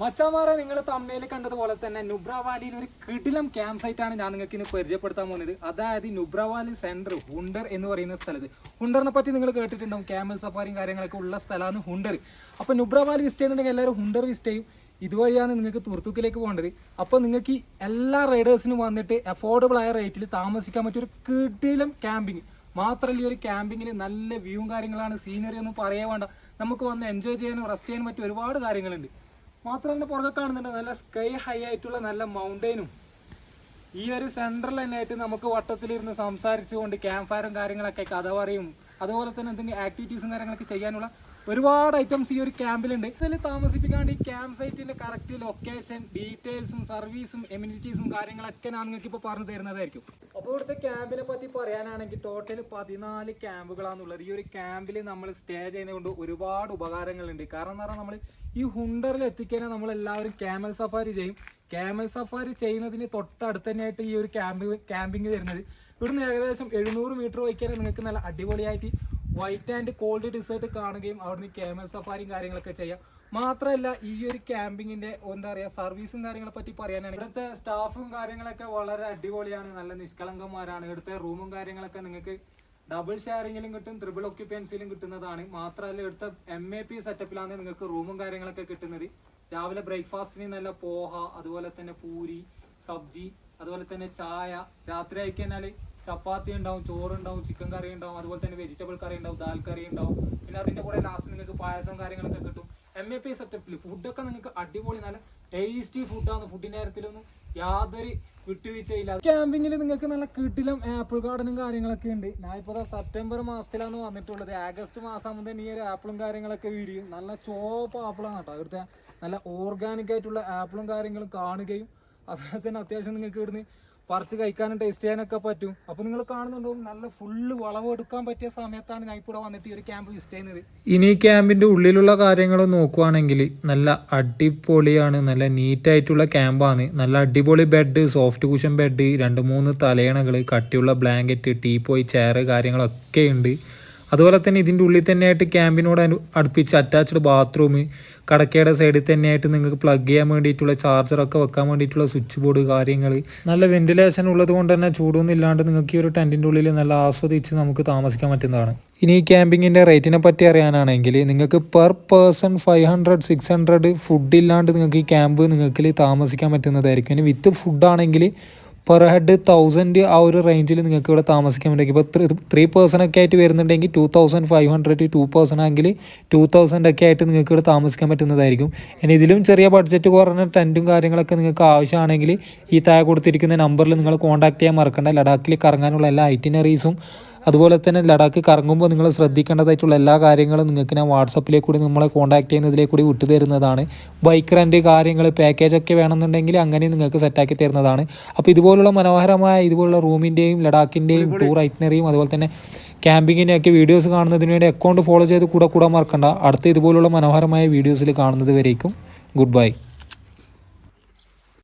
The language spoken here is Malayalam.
മച്ചാമാരെ നിങ്ങൾ തമ്മയിൽ കണ്ടതുപോലെ തന്നെ നുബ്ര വാലിയിൽ ഒരു കിടിലം ക്യാമ്പ് സൈറ്റ് ആണ് ഞാൻ നിങ്ങൾക്ക് ഇന്ന് പരിചയപ്പെടുത്താൻ പോകുന്നത്. അതായത് നുബ്ര വാലി സെന്റർ ഹുണ്ടർ എന്ന് പറയുന്ന സ്ഥലത്ത്. ഹുണ്ടറിനെ പറ്റി നിങ്ങൾ കേട്ടിട്ടുണ്ടാവും ക്യാമൽ സഫാരിയും കാര്യങ്ങളൊക്കെ ഉള്ള സ്ഥലമാണ് ഹുണ്ടർ. അപ്പോൾ നുബ്ര വാലി വിസിറ്റ് ചെയ്യുന്നുണ്ടെങ്കിൽ എല്ലാവരും ഹുണ്ടർ വിസിറ്റ് ചെയ്യും. ഇതുവഴിയാണ് നിങ്ങൾക്ക് തുർത്തുക്കിലേക്ക് പോകേണ്ടത്. അപ്പോൾ നിങ്ങൾക്ക് എല്ലാ റൈഡേഴ്സിനും വന്നിട്ട് അഫോർഡബിൾ ആയ റേറ്റിൽ താമസിക്കാൻ പറ്റിയ ഒരു കിടിലം ക്യാമ്പിങ് മാത്രമല്ല ഈ ഒരു ക്യാമ്പിങ്ങിന് നല്ല വ്യൂവും കാര്യങ്ങളാണ്. സീനറി ഒന്നും പറയേ വേണ്ട. നമുക്ക് വന്ന് എൻജോയ് ചെയ്യാനും റെസ്റ്റ് ചെയ്യാനും പറ്റിയ ഒരുപാട് കാര്യങ്ങളുണ്ട്. മാത്രമല്ല പുറകെ കാണുന്നുണ്ട് നല്ല സ്കൈ ഹൈ ആയിട്ടുള്ള നല്ല മൗണ്ടൈനും ഈ ഒരു സെൻട്രൽ തന്നെ ആയിട്ട് നമുക്ക് വട്ടത്തിലിരുന്ന് സംസാരിച്ചുകൊണ്ട് ക്യാമ്പ് ഫയറും കാര്യങ്ങളൊക്കെ കഥ പറയും. അതുപോലെ തന്നെ എന്തെങ്കിലും ആക്ടിവിറ്റീസും കാര്യങ്ങളൊക്കെ ചെയ്യാനുള്ള ഒരുപാട് ഐറ്റംസ് ഈ ഒരു ക്യാമ്പിലുണ്ട് ഇതിൽ താമസിപ്പിക്കാണ്ട് ഈ ക്യാമ്പ് സൈറ്റിന്റെ കറക്റ്റ് ലൊക്കേഷൻ ഡീറ്റെയിൽസും സർവീസും എമ്യൂണിറ്റീസും കാര്യങ്ങളൊക്കെ ഞാൻ നിങ്ങൾക്ക് ഇപ്പോൾ പറഞ്ഞു തരുന്നതായിരിക്കും. അപ്പോൾ ഇവിടുത്തെ ക്യാമ്പിനെ പറ്റി പറയാനാണെങ്കിൽ ടോട്ടൽ പതിനാല് ക്യാമ്പുകളാണുള്ളത് ഈ ഒരു ക്യാമ്പിൽ നമ്മൾ സ്റ്റേ ചെയ്യുന്നതുകൊണ്ട് ഒരുപാട് ഉപകാരങ്ങളുണ്ട്. കാരണം എന്ന് പറഞ്ഞാൽ നമ്മൾ ഈ ഹുണ്ടറിൽ എത്തിക്കഴിഞ്ഞാൽ നമ്മൾ എല്ലാവരും ക്യാമൽ സഫാരി ചെയ്യും. ക്യാമൽ സഫാരി ചെയ്യുന്നതിന് തൊട്ടടുത്ത് തന്നെയായിട്ട് ഈ ഒരു ക്യാമ്പ് ക്യാമ്പിങ് വരുന്നത്. ഇവിടുന്ന് ഏകദേശം എഴുന്നൂറ് മീറ്റർ വയ്ക്കാൻ നിങ്ങൾക്ക് നല്ല അടിപൊളിയായിട്ട് വൈറ്റ് ആൻഡ് കോൾഡ് ഡിസേർട്ട് കാണുകയും അവിടുന്ന് ക്യാമൽ സഫാരിയും കാര്യങ്ങളൊക്കെ ചെയ്യാം. മാത്രമല്ല ഈ ഒരു ക്യാമ്പിങ്ങിന്റെ എന്താ പറയാ സർവീസും കാര്യങ്ങളെ പറ്റി പറയാനാണ് ഇവിടുത്തെ സ്റ്റാഫും കാര്യങ്ങളൊക്കെ വളരെ അടിപൊളിയാണ്. നല്ല നിഷ്കളങ്കന്മാരാണ്. ഇവിടുത്തെ റൂമും കാര്യങ്ങളൊക്കെ നിങ്ങൾക്ക് ഡബിൾ ഷെയറിങ്ങിലും കിട്ടും ത്രിബിൾ ഒക്യുപ്പൻസിയിലും കിട്ടുന്നതാണ്. മാത്രമല്ല ഇവിടുത്തെ എം എ പി സെറ്റപ്പിലാണ് നിങ്ങൾക്ക് റൂമും കാര്യങ്ങളൊക്കെ കിട്ടുന്നത്. രാവിലെ ബ്രേക്ക്ഫാസ്റ്റിന് നല്ല പോഹ അതുപോലെ തന്നെ പൂരി സബ്ജി അതുപോലെ തന്നെ ചായ. രാത്രി ആയിക്കഴിഞ്ഞാൽ ചപ്പാത്തി ഉണ്ടാവും ചോറുണ്ടാവും ചിക്കൻ കറി ഉണ്ടാവും അതുപോലെ തന്നെ വെജിറ്റബിൾ കറി ഉണ്ടാവും ദാൽ കറി ഉണ്ടാവും. പിന്നെ അതിന്റെ കൂടെ ലാസ്റ്റ് നിങ്ങൾക്ക് പായസം കാര്യങ്ങളൊക്കെ കിട്ടും. എം എ പി സെറ്റപ്പിൽ ഫുഡൊക്കെ നിങ്ങൾക്ക് അടിപൊളി നല്ല ടേസ്റ്റി ഫുഡാണ് ഫുഡിന്റെ കാര്യത്തിലൊന്നും യാതൊരു വിട്ടുവീഴ്ചയില്ല. ക്യാമ്പിങ്ങിൽ നിങ്ങൾക്ക് നല്ല കിട്ടിലും ആപ്പിൾ ഗാർഡനും കാര്യങ്ങളൊക്കെ ഉണ്ട്. ഞാൻ ഇപ്പോൾ സെപ്റ്റംബർ മാസത്തിലാണ് വന്നിട്ടുള്ളത്. ആഗസ്റ്റ് മാസം മുതൽ ഈ ഒരു ആപ്പിളും കാര്യങ്ങളൊക്കെ വിരിയും നല്ല ചോപ്പ് ആപ്പിളാണ് കേട്ടോ. അവിടുത്തെ നല്ല ഓർഗാനിക് ആയിട്ടുള്ള ആപ്പിളും കാര്യങ്ങളും കാണുകയും അതുപോലെ തന്നെ അത്യാവശ്യം നിങ്ങൾക്ക് ഇവിടുന്ന് പറിച്ച് കഴിക്കാനും ടേസ്റ്റ് ചെയ്യാനൊക്കെ പറ്റും. അപ്പോൾ നിങ്ങൾ കാണുന്നുണ്ടാവും നല്ല ഫുള്ള് വളവെടുക്കാൻ പറ്റിയ സമയത്താണ് ഞാൻ ഇപ്പോൾ വന്നിട്ട് ഈ ഒരു ക്യാമ്പ് വിസിറ്റ് ചെയ്യുന്നത്. ഇനി ക്യാമ്പിന്റെ ഉള്ളിലുള്ള കാര്യങ്ങൾ നോക്കുവാണെങ്കിൽ നല്ല അടിപൊളിയാണ് നല്ല നീറ്റായിട്ടുള്ള ക്യാമ്പാണ് നല്ല അടിപൊളി ബെഡ് സോഫ്റ്റ് കുഷൻ ബെഡ് രണ്ട് മൂന്ന് തലയണകൾ കട്ടിയുള്ള ബ്ലാങ്കറ്റ് ടീപ്പോയി ചെയർ കാര്യങ്ങളൊക്കെ ഉണ്ട്. അതുപോലെ തന്നെ ഇതിന്റെ ഉള്ളിൽ തന്നെയായിട്ട് ക്യാമ്പിനോട് അടുപ്പിച്ച് അറ്റാച്ച്ഡ് ബാത്റൂം കടക്കയുടെ സൈഡിൽ തന്നെയായിട്ട് നിങ്ങൾക്ക് പ്ലഗ് ചെയ്യാൻ വേണ്ടിയിട്ടുള്ള ചാർജറൊക്കെ വെക്കാൻ വേണ്ടിയിട്ടുള്ള സ്വിച്ച് ബോർഡ് കാര്യങ്ങൾ നല്ല വെന്റിലേഷൻ ഉള്ളത് കൊണ്ട് തന്നെ ചൂടൊന്നും ഇല്ലാണ്ട് നിങ്ങൾക്ക് ഈ ഒരു ടെന്റിന്റെ ഉള്ളിൽ നല്ല ആസ്വദിച്ച് നമുക്ക് താമസിക്കാൻ പറ്റുന്നതാണ്. ഇനി ഈ ക്യാമ്പിങ്ങിന്റെ റേറ്റിനെ പറ്റി അറിയാനാണെങ്കിൽ നിങ്ങൾക്ക് per person five hundred six hundred food ഇല്ലാണ്ട് നിങ്ങൾക്ക് ഈ ക്യാമ്പ് നിങ്ങൾക്ക് താമസിക്കാൻ പറ്റുന്നതായിരിക്കും. ഇനി വിത്ത് ഫുഡാണെങ്കിൽ പെർ ഹെഡ് തൗസൻഡ് ആ ഒരു റേഞ്ചിൽ നിങ്ങൾക്ക് ഇവിടെ താമസിക്കാൻ പറ്റും. ഇപ്പോൾ ത്രീ പേഴ്സൺ ഒക്കെ ആയിട്ട് വരുന്നുണ്ടെങ്കിൽ two thousand five hundred two person ആണെങ്കിൽ ടു തൗസൻഡ് ഒക്കെ ആയിട്ട് നിങ്ങൾക്ക് ഇവിടെ താമസിക്കാൻ പറ്റുന്നതായിരിക്കും. ഇനി ഇതിലും ചെറിയ ബഡ്ജറ്റ് കുറഞ്ഞ ടെന്റും കാര്യങ്ങളൊക്കെ നിങ്ങൾക്ക് ആവശ്യമാണെങ്കിൽ ഈ താഴെ കൊടുത്തിരിക്കുന്ന നമ്പറിൽ നിങ്ങൾ കോൺടാക്ട് ചെയ്യാൻ മറക്കണ്ട. ലഡാക്കിൽ കറങ്ങാനുള്ള എല്ലാ ഐറ്റിനറീസും അതുപോലെ തന്നെ ലഡാക്ക് കറങ്ങുമ്പോൾ നിങ്ങൾ ശ്രദ്ധിക്കേണ്ടതായിട്ടുള്ള എല്ലാ കാര്യങ്ങളും നിങ്ങൾക്ക് ഞാൻ വാട്സപ്പിലേക്ക് കൂടി നമ്മളെ കോൺടാക്ട് ചെയ്യുന്നതിലേക്ക് കൂടി വിട്ടു തരുന്നതാണ് ബൈക്ക് റെന്റ് കാര്യങ്ങൾ പാക്കേജൊക്കെ വേണമെന്നുണ്ടെങ്കിൽ അങ്ങനെ നിങ്ങൾക്ക് സെറ്റാക്കി തരുന്നതാണ്. അപ്പോൾ ഇതുപോലുള്ള മനോഹരമായ ഇതുപോലുള്ള റൂമിന്റെയും ലഡാക്കിന്റെയും ടൂർ ഐറ്റിനറിയും അതുപോലെ തന്നെ ക്യാമ്പിങ്ങിന്റെയൊക്കെ വീഡിയോസ് കാണുന്നതിന് വേണ്ടി അക്കൗണ്ട് ഫോളോ ചെയ്ത് കൂടെ കൂടാൻ മറക്കണ്ട. അടുത്ത ഇതുപോലുള്ള മനോഹരമായ വീഡിയോസിൽ കാണുന്നത് വരേക്കും. Good bye